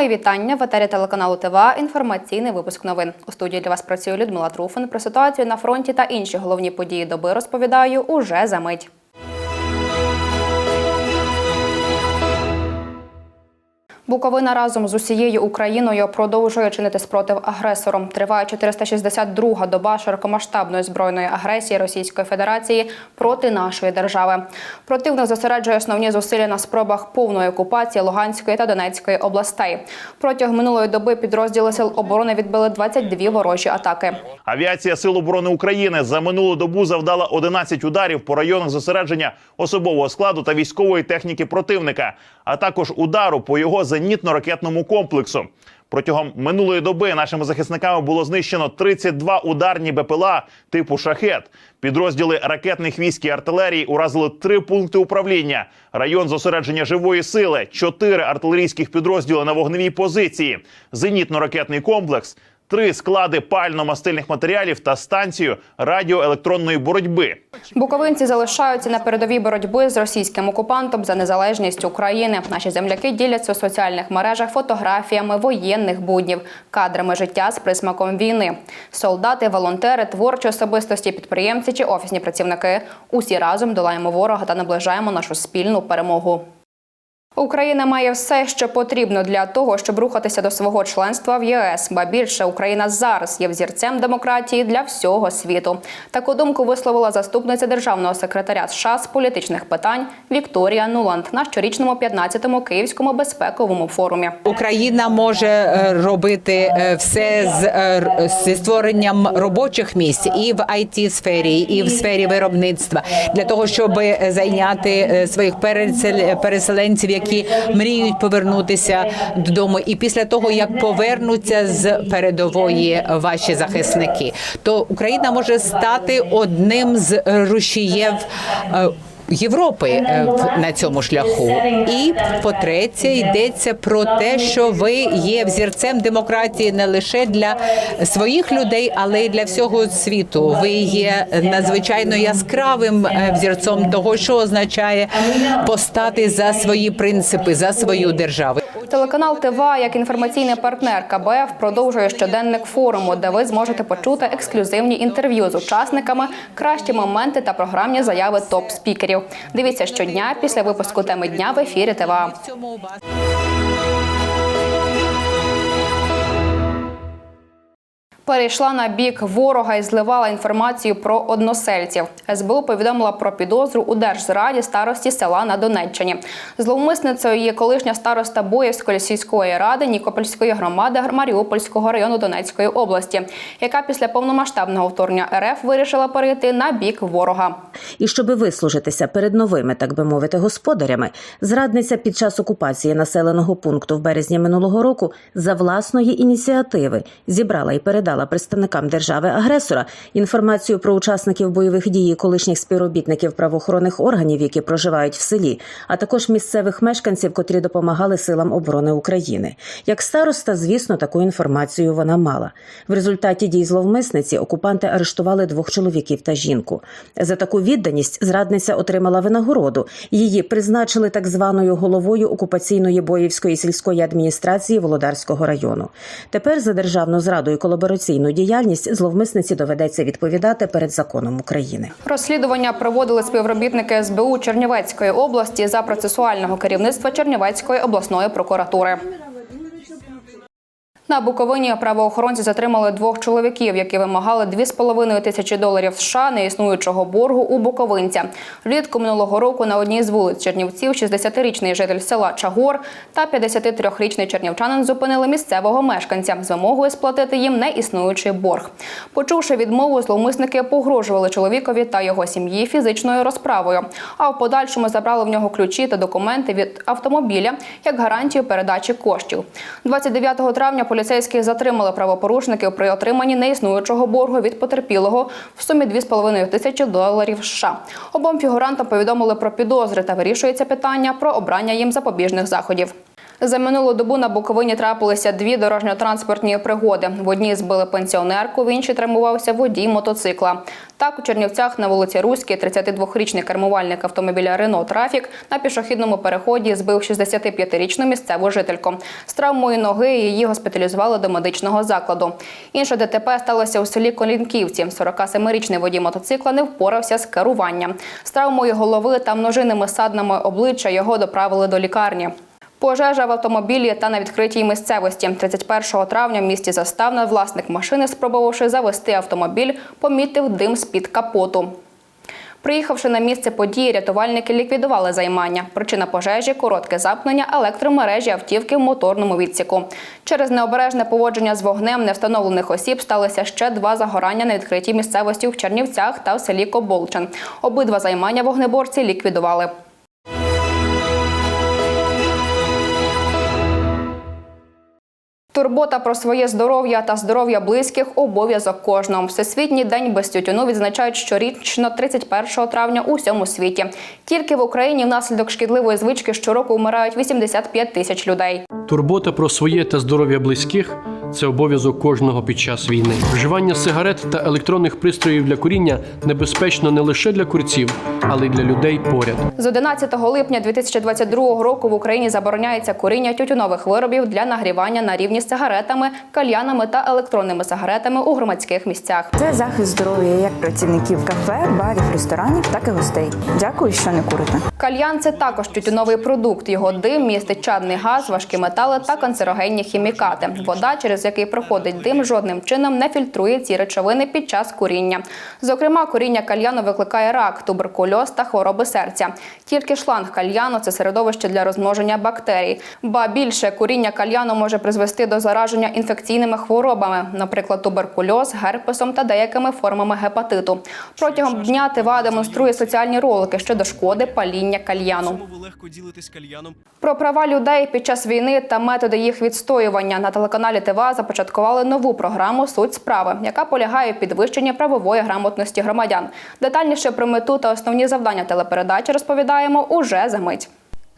Мої вітання в етері телеканалу ТВА. Інформаційний випуск новин. У студії для вас працює Людмила Труфан. Про ситуацію на фронті та інші головні події доби розповідаю уже за мить. Буковина разом з усією Україною продовжує чинити спротив агресорам. Триває 462-га доба широкомасштабної збройної агресії Російської Федерації проти нашої держави. Противник зосереджує основні зусилля на спробах повної окупації Луганської та Донецької областей. Протягом минулої доби підрозділи сил оборони відбили 22 ворожі атаки. Авіація Сил оборони України за минулу добу завдала 11 ударів по районах зосередження особового складу та військової техніки противника, а також удару по його зенітно-ракетному комплексу. Протягом минулої доби нашими захисниками було знищено 32 ударні БПЛА типу шахет. Підрозділи ракетних військ і артилерії уразили три пункти управління, район зосередження живої сили, чотири артилерійських підрозділи на вогневій позиції, зенітно-ракетний комплекс, три склади пально-мастильних матеріалів та станцію радіоелектронної боротьби. Буковинці залишаються на передовій боротьби з російським окупантом за незалежність України. Наші земляки діляться у соціальних мережах фотографіями воєнних буднів, кадрами життя з присмаком війни. Солдати, волонтери, творчі особистості, підприємці чи офісні працівники. Усі разом долаємо ворога та наближаємо нашу спільну перемогу. Україна має все, що потрібно для того, щоб рухатися до свого членства в ЄС. Ба більше Україна зараз є взірцем демократії для всього світу. Таку думку висловила заступниця державного секретаря США з політичних питань Вікторія Нуланд на щорічному 15-му київському безпековому форумі. Україна може е, робити е, все з, е, зі створенням робочих місць і в it сфері, і в сфері виробництва для того, щоб зайняти своїх пересел- переселенців, які мріють повернутися додому. І після того як повернуться з передової ваші захисники, то Україна може стати одним з рушіїв. Е, Європи е, на цьому шляху, і по-третє, йдеться про те, що ви є взірцем демократії не лише для своїх людей, але й для всього світу. Ви є надзвичайно яскравим взірцем взірцом того, що означає постати за свої принципи, за свою державу. Телеканал ТВА як інформаційний партнер КБФ продовжує щоденник форуму, де ви зможете почути ексклюзивні інтерв'ю з учасниками, кращі моменти та програмні заяви топ-спікерів. Дивіться щодня після випуску теми дня в ефірі ТВА. Перейшла на бік ворога і зливала інформацію про односельців. СБУ повідомила про підозру у держзраді старості села на Донеччині. Зловмисницею є колишня староста Боївської сільської ради Нікопольської громади Маріупольського району Донецької області, яка після повномасштабного вторгнення РФ вирішила перейти на бік ворога. І щоби вислужитися перед новими, так би мовити, господарями, зрадниця під час окупації населеного пункту в березні минулого року за власної ініціативи зібрала і передала представникам держави-агресора інформацію про учасників бойових дій колишніх співробітників правоохоронних органів, які проживають в селі, а також місцевих мешканців, котрі допомагали силам оборони України. Як староста, звісно, таку інформацію вона мала. В результаті дій зловмисниці окупанти арештували двох чоловіків та жінку. За таку відданість зрадниця отримала винагороду. Її призначили так званою головою окупаційної боївської сільської адміністрації Володарського району. Тепер за державну зраду і колабораційну діяльність зловмисниці доведеться відповідати перед законом України. Розслідування проводили співробітники СБУ Чернівецької області за процесуального керівництва Чернівецької обласної прокуратури. На Буковині правоохоронці затримали двох чоловіків, які вимагали 2,5 тисячі доларів США неіснуючого боргу у Буковинця. Влітку минулого року на одній з вулиць Чернівців 60-річний житель села Чагор та 53-річний чернівчанин зупинили місцевого мешканця з вимогою сплатити їм неіснуючий борг. Почувши відмову, зловмисники погрожували чоловікові та його сім'ї фізичною розправою, а в подальшому забрали в нього ключі та документи від автомобіля як гарантію передачі коштів. 29 травня поліцейські затримали правопорушників при отриманні неіснуючого боргу від потерпілого в сумі 2,5 тисячі доларів США. Обом фігурантам повідомили про підозри та вирішується питання про обрання їм запобіжних заходів. За минулу добу на Буковині трапилися дві дорожньо-транспортні пригоди. В одній збили пенсіонерку, в іншій травмувався водій мотоцикла. Так, у Чернівцях на вулиці Руській 32-річний кермувальник автомобіля Рено Трафік на пішохідному переході збив 65-річну місцеву жительку. З травмою ноги її госпіталізували до медичного закладу. Інше ДТП сталося у селі Колінківці. 47-річний водій мотоцикла не впорався з керуванням. З травмою голови та множинними саднами обличчя його доправили до лікарні. Пожежа в автомобілі та на відкритій місцевості. 31 травня в місті Заставна власник машини, спробувавши завести автомобіль, помітив дим з-під капоту. Приїхавши на місце події, рятувальники ліквідували займання. Причина пожежі коротке замкнення електромережі автівки в моторному відсіку. Через необережне поводження з вогнем невстановлених осіб сталося ще два загорання на відкритій місцевості в Чернівцях та в селі Коболчин. Обидва займання вогнеборці ліквідували. Турбота про своє здоров'я та здоров'я близьких обов'язок кожного. Всесвітній день без тютюну відзначають щорічно 31 травня у всьому світі. Тільки в Україні внаслідок шкідливої звички щороку вмирають 85 тисяч людей. Турбота про своє та здоров'я близьких це обов'язок кожного під час війни. Вживання сигарет та електронних пристроїв для куріння небезпечно не лише для курців, але й для людей поряд. З 11 липня 2022 року в Україні забороняється куріння тютюнових виробів для нагрівання на рівні з сигаретами, кальянами та електронними сигаретами у громадських місцях. Це захист здоров'я як працівників кафе, барів, ресторанів, так і гостей. Дякую, що не курите. Кальян це також тютюновий продукт. Його дим містить чадний газ, важкі метали та канцерогенні хімікати. Вода, через який проходить дим, жодним чином не фільтрує ці речовини під час куріння. Зокрема, куріння кальяну викликає рак, туберкульоз та хвороби серця. Тільки шланг кальяну це середовище для розмноження бактерій. Ба більше куріння кальяну може призвести до зараження інфекційними хворобами, наприклад, туберкульоз, герпесом та деякими формами гепатиту. Протягом дня ТВА демонструє соціальні ролики щодо шкоди паління кальяну. легко ділитесь кальяном. Про права людей під час війни та методи їх відстоювання на телеканалі ТВА започаткували нову програму Суть справи, яка полягає в підвищенні правової грамотності громадян. Детальніше про мету та основні завдання телепередачі розповідаємо уже за мить.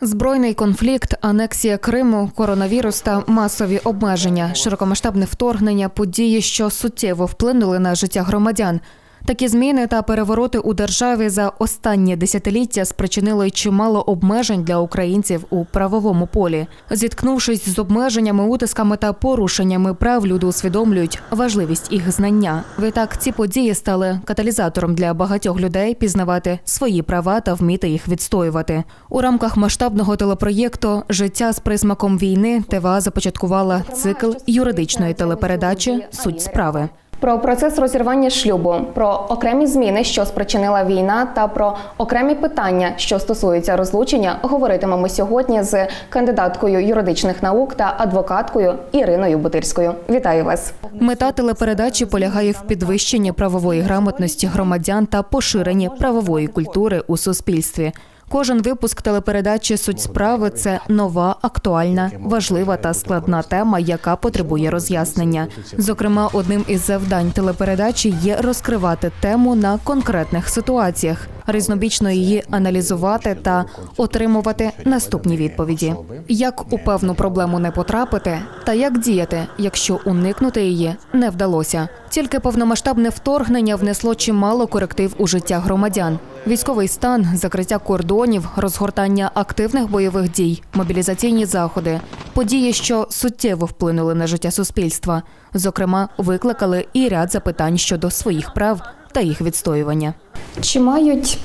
Збройний конфлікт, анексія Криму, коронавірус та масові обмеження, широкомасштабне вторгнення, події, що суттєво вплинули на життя громадян. Такі зміни та перевороти у державі за останні десятиліття спричинили чимало обмежень для українців у правовому полі. Зіткнувшись з обмеженнями, утисками та порушеннями прав, люди усвідомлюють важливість їх знання. Відтак, ці події стали каталізатором для багатьох людей пізнавати свої права та вміти їх відстоювати. У рамках масштабного телепроєкту Життя з присмаком війни ТВА започаткувала цикл юридичної телепередачі Суть справи. Про процес розірвання шлюбу, про окремі зміни, що спричинила війна, та про окремі питання, що стосуються розлучення, говоритимемо сьогодні з кандидаткою юридичних наук та адвокаткою Іриною Бутирською. Вітаю вас! Мета телепередачі полягає в підвищенні правової грамотності громадян та поширенні правової культури у суспільстві. Кожен випуск телепередачі Суть справи це нова, актуальна, важлива та складна тема, яка потребує роз'яснення. Зокрема, одним із завдань телепередачі є розкривати тему на конкретних ситуаціях, різнобічно її аналізувати та отримувати наступні відповіді. Як у певну проблему не потрапити, та як діяти, якщо уникнути її не вдалося. Тільки повномасштабне вторгнення внесло чимало коректив у життя громадян. Військовий стан, закриття кордонів, розгортання активних бойових дій, мобілізаційні заходи, події, що суттєво вплинули на життя суспільства, зокрема, викликали і ряд запитань щодо своїх прав та їх відстоювання. Чи мають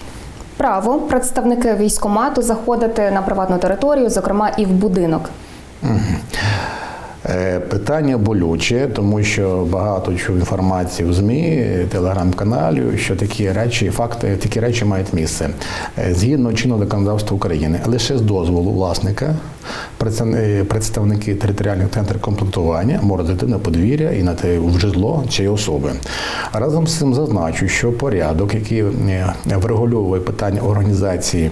право представники військомату заходити на приватну територію, зокрема і в будинок? Е, Питання болюче, тому що багато чув інформації в ЗМІ, телеграм-каналів, що такі речі, факти, такі речі мають місце. Е, Згідно чинного законодавства України, лише з дозволу власника представники територіальних центрів комплектування можуть зайти на подвір'я і на те в житло цієї особи. Разом з цим зазначу, що порядок, який е, врегульовує питання організації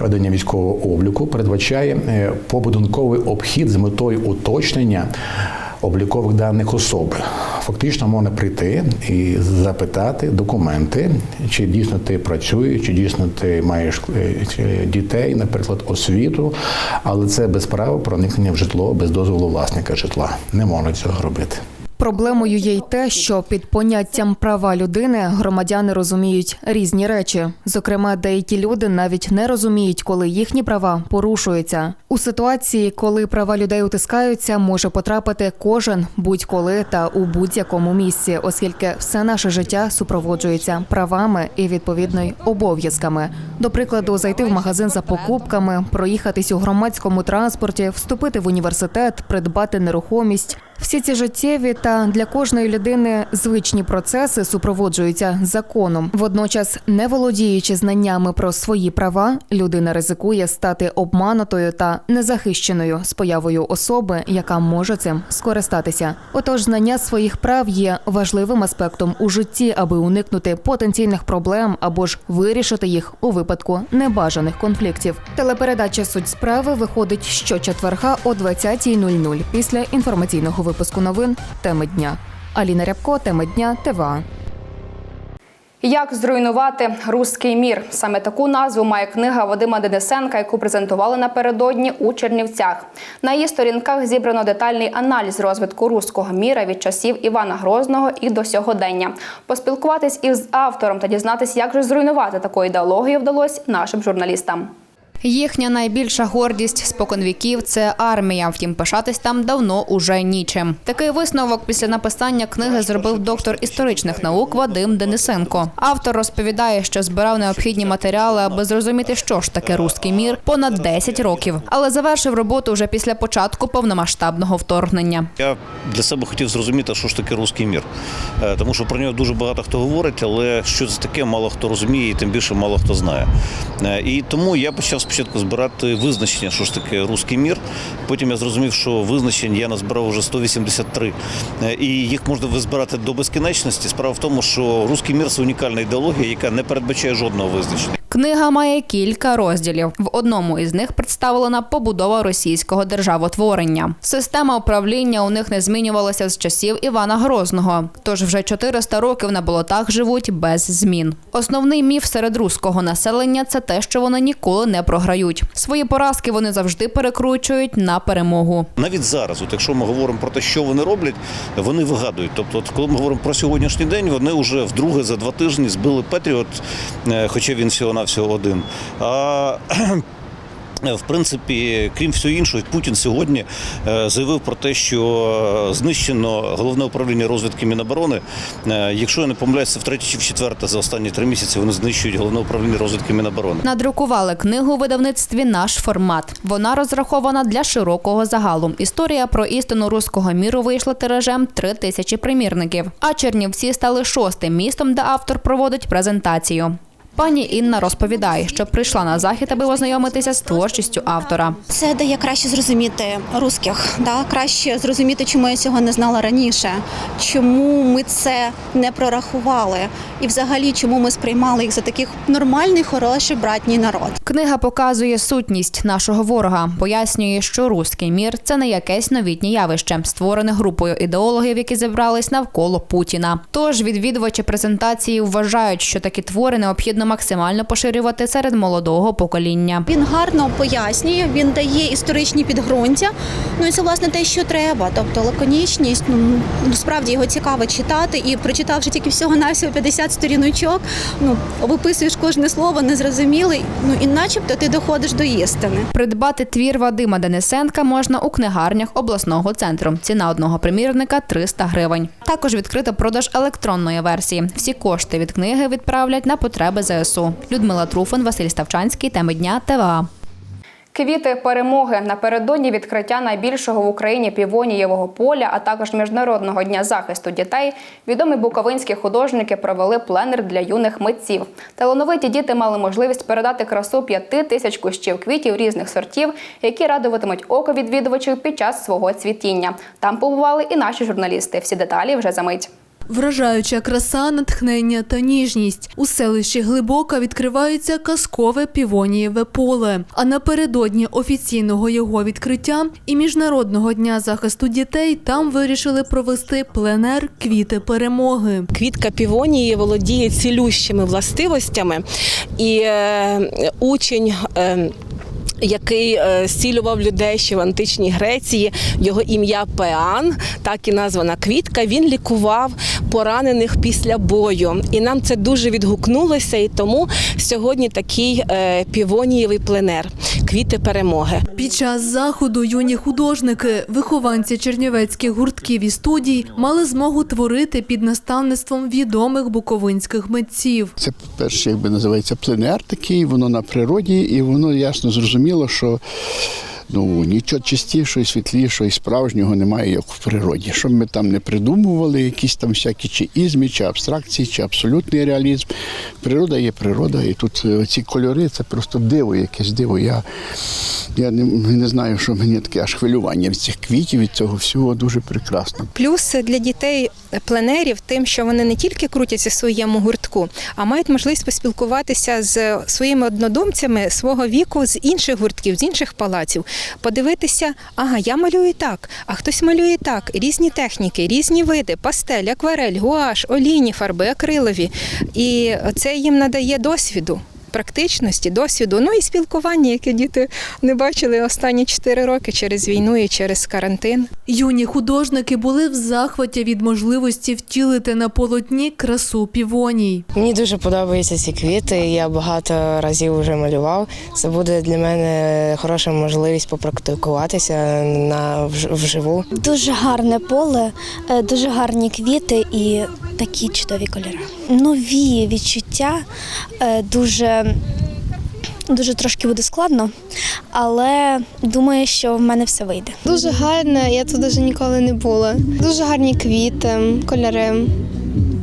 ведення військового обліку, передбачає е, побудинковий обхід з метою уточнення облікових даних особи. Фактично можна прийти і запитати документи, чи дійсно ти працюєш, чи дійсно ти маєш е, дітей, наприклад, освіту, але це без права проникнення в житло без дозволу власника житла. Не можна цього робити. Проблемою є й те, що під поняттям права людини громадяни розуміють різні речі. Зокрема, деякі люди навіть не розуміють, коли їхні права порушуються. У ситуації, коли права людей утискаються, може потрапити кожен будь-коли та у будь-якому місці, оскільки все наше життя супроводжується правами і відповідно й обов'язками. До прикладу, зайти в магазин за покупками, проїхатись у громадському транспорті, вступити в університет, придбати нерухомість. Всі ці життєві та для кожної людини звичні процеси супроводжуються законом. Водночас, не володіючи знаннями про свої права, людина ризикує стати обманутою та незахищеною з появою особи, яка може цим скористатися. Отож, знання своїх прав є важливим аспектом у житті, аби уникнути потенційних проблем або ж вирішити їх у випадку небажаних конфліктів. Телепередача суть справи виходить щочетверга о 20.00 після інформаційного випуску новин Теми дня. Аліна Рябко, теми дня, ТВА. Як зруйнувати руський мір? Саме таку назву має книга Вадима Денисенка, яку презентували напередодні у Чернівцях. На її сторінках зібрано детальний аналіз розвитку руського міра від часів Івана Грозного і до сьогодення. Поспілкуватись із автором та дізнатись, як же зруйнувати таку ідеологію вдалося нашим журналістам. Їхня найбільша гордість споконвіків це армія. Втім, пишатись там давно уже нічим. Такий висновок після написання книги зробив доктор історичних наук Вадим Денисенко. Автор розповідає, що збирав необхідні матеріали, аби зрозуміти, що ж таке руський мір, понад 10 років, але завершив роботу вже після початку повномасштабного вторгнення. Я для себе хотів зрозуміти, що ж таке руський мір, Е, тому що про нього дуже багато хто говорить, але що це таке, мало хто розуміє, і тим більше мало хто знає. Е, І тому я почав спочатку збирати визначення, що ж таке русський мір. Потім я зрозумів, що визначень я назбирав вже 183. Е, І їх можна визбирати до безкінечності. Справа в тому, що русський мір це унікальна ідеологія, яка не передбачає жодного визначення. Книга має кілька розділів. В одному із них представлена побудова російського державотворення. Система управління у них не змінювалася з часів Івана Грозного. Тож вже 400 років на болотах живуть без змін. Основний міф серед руського населення це те, що вони ніколи не програють. Свої поразки вони завжди перекручують на перемогу. Навіть зараз, от якщо ми говоримо про те, що вони роблять, вони вигадують. Тобто, от коли ми говоримо про сьогоднішній день, вони вже вдруге за два тижні збили Петріот, е, хоча він всього навсього один. А В принципі, крім всього іншого, Путін сьогодні е, заявив про те, що знищено головне управління розвідки Міноборони. Е, Якщо я не помиляюся, втретє чи в четверте за останні три місяці вони знищують головне управління розвідки Міноборони. Надрукували книгу у видавництві Наш формат. Вона розрахована для широкого загалу. Історія про істину руського міру вийшла тиражем три тисячі примірників. А Чернівці стали шостим містом, де автор проводить презентацію. Пані Інна розповідає, що прийшла на захід, аби ознайомитися з творчістю автора. Це дає краще зрозуміти русських, да? краще зрозуміти, чому я цього не знала раніше, чому ми це не прорахували, і взагалі чому ми сприймали їх за таких нормальний, хороший братній народ. Книга показує сутність нашого ворога, пояснює, що руський мір це не якесь новітнє явище, створене групою ідеологів, які зібрались навколо Путіна. Тож відвідувачі презентації вважають, що такі твори необхідно максимально поширювати серед молодого покоління. Він гарно пояснює, він дає історичні підґрунтя. Ну і це власне те, що треба. Тобто лаконічність, ну справді його цікаво читати. І прочитавши тільки всього навсього 50 сторіночок, ну виписуєш кожне слово, незрозуміле, ну і начебто ти доходиш до істини. Придбати твір Вадима Денисенка можна у книгарнях обласного центру. Ціна одного примірника 300 гривень. Також відкрита продаж електронної версії. Всі кошти від книги відправлять на потреби ЗСУ. Людмила Труфан, Василь Ставчанський. Теми дня ТВА. Квіти перемоги напередодні відкриття найбільшого в Україні півонієвого поля, а також міжнародного дня захисту дітей. Відомі буковинські художники провели пленер для юних митців. Талановиті діти мали можливість передати красу п'яти тисяч кущів квітів різних сортів, які радуватимуть око відвідувачів під час свого цвітіння. Там побували і наші журналісти. Всі деталі вже за мить. Вражаюча краса, натхнення та ніжність. У селищі Глибока відкривається казкове півонієве поле. А напередодні офіційного його відкриття і Міжнародного дня захисту дітей там вирішили провести пленер квіти перемоги. Квітка півонії володіє цілющими властивостями, і е, учень. Е, який е, зцілював людей ще в античній Греції, його ім'я Пеан, так і названа квітка. Він лікував поранених після бою. І нам це дуже відгукнулося. І тому сьогодні такий е, півонієвий пленер квіти перемоги. Під час заходу юні художники, вихованці чернівецьких гуртків і студій, мали змогу творити під наставництвом відомих буковинських митців. Це перше, якби називається пленер такий, воно на природі, і воно ясно зрозуміло, що ну нічого чистішого, світлішого і справжнього немає, як в природі. Щоб ми там не придумували, якісь там всякі чи ізмі, чи абстракції, чи абсолютний реалізм. Природа є природа, і тут е, ці кольори це просто диво, якесь диво. Я, я не, не знаю, що мені таке аж хвилювання від цих квітів, від цього всього дуже прекрасно. Плюс для дітей пленерів тим, що вони не тільки крутяться в своєму гуртку, а мають можливість поспілкуватися з своїми однодумцями свого віку з інших гуртків, з інших палаців, подивитися, ага, я малюю так, а хтось малює так, різні техніки, різні види, пастель, акварель, гуаш, олійні фарби, акрилові. І це їм надає досвіду. Практичності, досвіду, ну і спілкування, яке діти не бачили останні 4 роки через війну і через карантин. Юні художники були в захваті від можливості втілити на полотні красу півоній. Мені дуже подобаються ці квіти. Я багато разів вже малював. Це буде для мене хороша можливість попрактикуватися на вж- вживу. Дуже гарне поле, е, дуже гарні квіти і такі чудові кольори. Нові відчуття, е, дуже, трошки буде складно, але думаю, що в мене все вийде. Дуже гарно, я тут дуже ніколи не була. Дуже гарні квіти, кольори,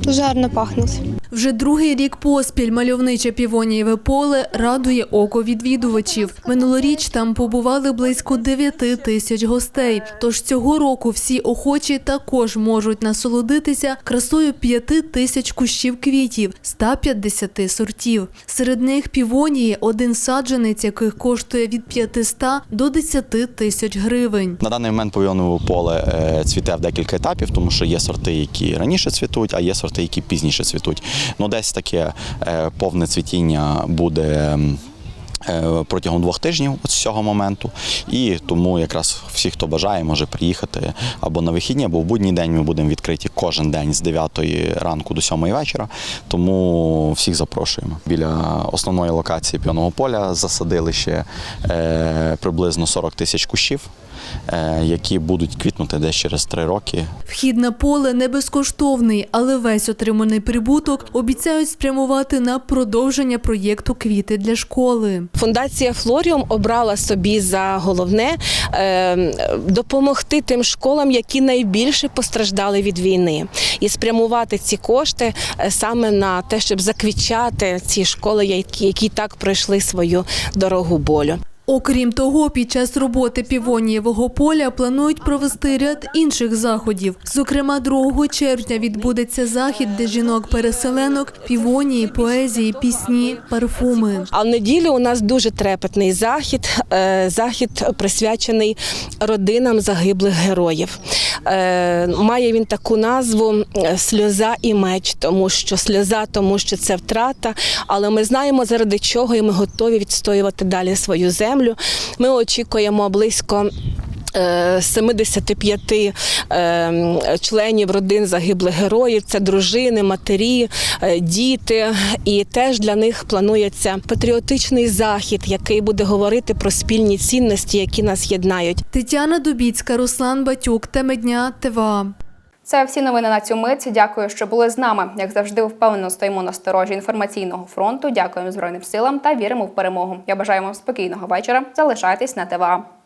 дуже гарно пахнуть. Вже другий рік поспіль мальовниче півонієве поле радує око відвідувачів. Минулоріч там побували близько 9 тисяч гостей. Тож цього року всі охочі також можуть насолодитися красою 5 тисяч кущів квітів, 150 сортів. Серед них півонії, один саджанець, яких коштує від 500 до 10 тисяч гривень. На даний момент павіонове поле е, цвіте в декілька етапів, тому що є сорти, які раніше цвітуть, а є сорти, які пізніше цвітуть. Ну, десь таке е, повне цвітіння буде. е, Протягом двох тижнів з цього моменту, і тому якраз всі, хто бажає, може приїхати або на вихідні, або в будній день. Ми будемо відкриті кожен день з 9 ранку до 7 вечора. Тому всіх запрошуємо. Біля основної локації піоного поля засадили ще е, приблизно 40 тисяч кущів, які будуть квітнути десь через 3 роки. Вхід на поле не безкоштовний, але весь отриманий прибуток обіцяють спрямувати на продовження проєкту Квіти для школи. Фундація Флоріум обрала собі за головне е, допомогти тим школам, які найбільше постраждали від війни, і спрямувати ці кошти е, саме на те, щоб заквічати ці школи, які, які так пройшли свою дорогу болю. Окрім того, під час роботи півонієвого поля планують провести ряд інших заходів. Зокрема, 2 червня відбудеться захід для жінок-переселенок, півонії, поезії, пісні, парфуми. А в неділю у нас дуже трепетний захід. е, Захід присвячений родинам загиблих героїв. Е, Має він таку назву е, Сльоза і меч, тому що сльоза, тому що це втрата. Але ми знаємо заради чого, і ми готові відстоювати далі свою землю. Ми очікуємо близько. е, 75 е, членів родин загиблих героїв це дружини, матері, е, діти. І теж для них планується патріотичний захід, який буде говорити про спільні цінності, які нас єднають. Тетяна Дубіцька, Руслан Батюк, Теми дня, ТВА. Це всі новини на цю мить. Дякую, що були з нами. Як завжди, впевнено стоїмо на сторожі інформаційного фронту. Дякуємо Збройним силам та віримо в перемогу. Я бажаю вам спокійного вечора. Залишайтесь на ТВА.